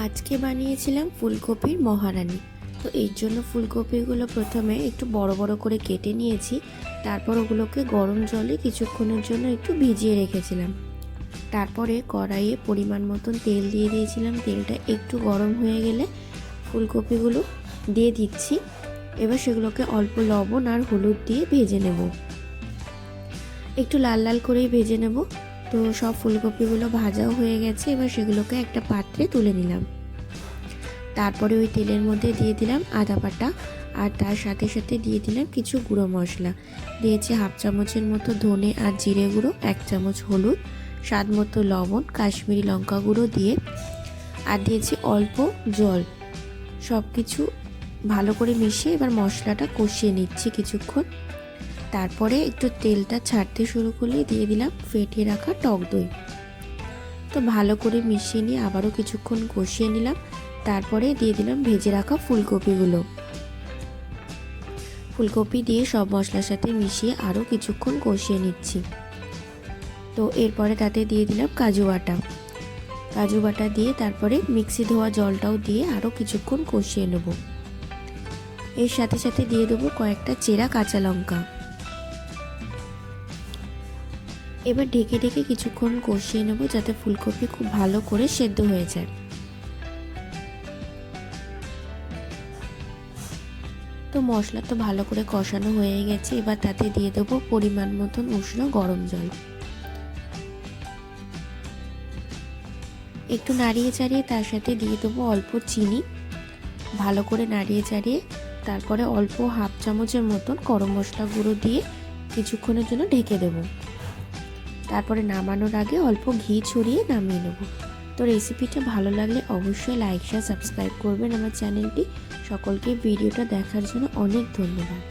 আজকে বানিয়েছিলাম ফুলকপির মহারানি। তো এর জন্য ফুলকপিগুলো প্রথমে একটু বড় বড় করে কেটে নিয়েছি। তারপর ওগুলোকে গরম জলে কিছুক্ষণের জন্য একটু ভিজিয়ে রেখেছিলাম। তারপরে কড়াইয়ে পরিমাণ মতন তেল দিয়ে দিয়েছিলাম। তেলটা একটু গরম হয়ে গেলে ফুলকপিগুলো দিয়ে দিচ্ছি। এবার সেগুলোকে অল্প লবণ আর হলুদ দিয়ে ভেজে নেব। একটু লাল লাল করেই ভেজে নেব। তো সব ফুলকপিগুলো ভাজাও হয়ে গেছে। এবার সেগুলোকে একটা পাত্রে তুলে নিলাম। তারপরে ওই তেলের মধ্যে দিয়ে দিলাম আদা বাটা আর তার সাথে সাথে দিয়ে দিলাম কিছু গুঁড়ো মশলা। দিয়েছি হাফ চামচের মতো ধনে আর জিরে গুঁড়ো, এক চামচ হলুদ, স্বাদ মতো লবণ, কাশ্মীরি লঙ্কা গুঁড়ো দিয়ে আর দিয়েছি অল্প জল। সব কিছু ভালো করে মিশিয়ে এবার মশলাটা কষিয়ে নিচ্ছি কিছুক্ষণ। তারপরে একটু তেলটা ছাড়তে শুরু করলে দিয়ে দিলাম ফেটিয়ে রাখা টক দই। তো ভালো করে মিশিয়ে নিয়ে আবারও কিছুক্ষণ কষিয়ে নিলাম। তারপরে দিয়ে দিলাম ভেজে রাখা ফুলকপিগুলো। ফুলকপি দিয়ে সব মশলার সাথে মিশিয়ে আরও কিছুক্ষণ কষিয়ে নিচ্ছি। তো এরপরে তাতে দিয়ে দিলাম কাজু বাটা। কাজু বাটা দিয়ে তারপরে মিক্সি ধোয়া জলটাও দিয়ে আরও কিছুক্ষণ কষিয়ে নেব। এর সাথে সাথে দিয়ে দেবো কয়েকটা চেরা কাঁচা লঙ্কা। এবার ঢেকে ঢেকে কিছুক্ষণ কষিয়ে নেব যাতে ফুলকপি খুব ভালো করে সেদ্ধ হয়ে যায়। তো মশলা তো ভালো করে কষানো হয়ে গেছে, এবার তাতে দিয়ে দেবো পরিমাণ মতন উষ্ণ গরম জল। একটু নাড়িয়ে চাড়িয়ে তার সাথে দিয়ে দেবো অল্প চিনি। ভালো করে নাড়িয়ে চাড়িয়ে তারপরে অল্প হাফ চামচের মতন গরম মশলা গুঁড়ো দিয়ে কিছুক্ষণের জন্য ঢেকে দেব। তারপরে নামানোর আগে অল্প ঘি ছড়িয়ে নামিয়ে নেব। তো রেসিপিটা ভালো লাগলে অবশ্যই লাইক শেয়ার সাবস্ক্রাইব করবেন আমার চ্যানেলটি সকলকে ভিডিওটা দেখার জন্য অনেক ধন্যবাদ।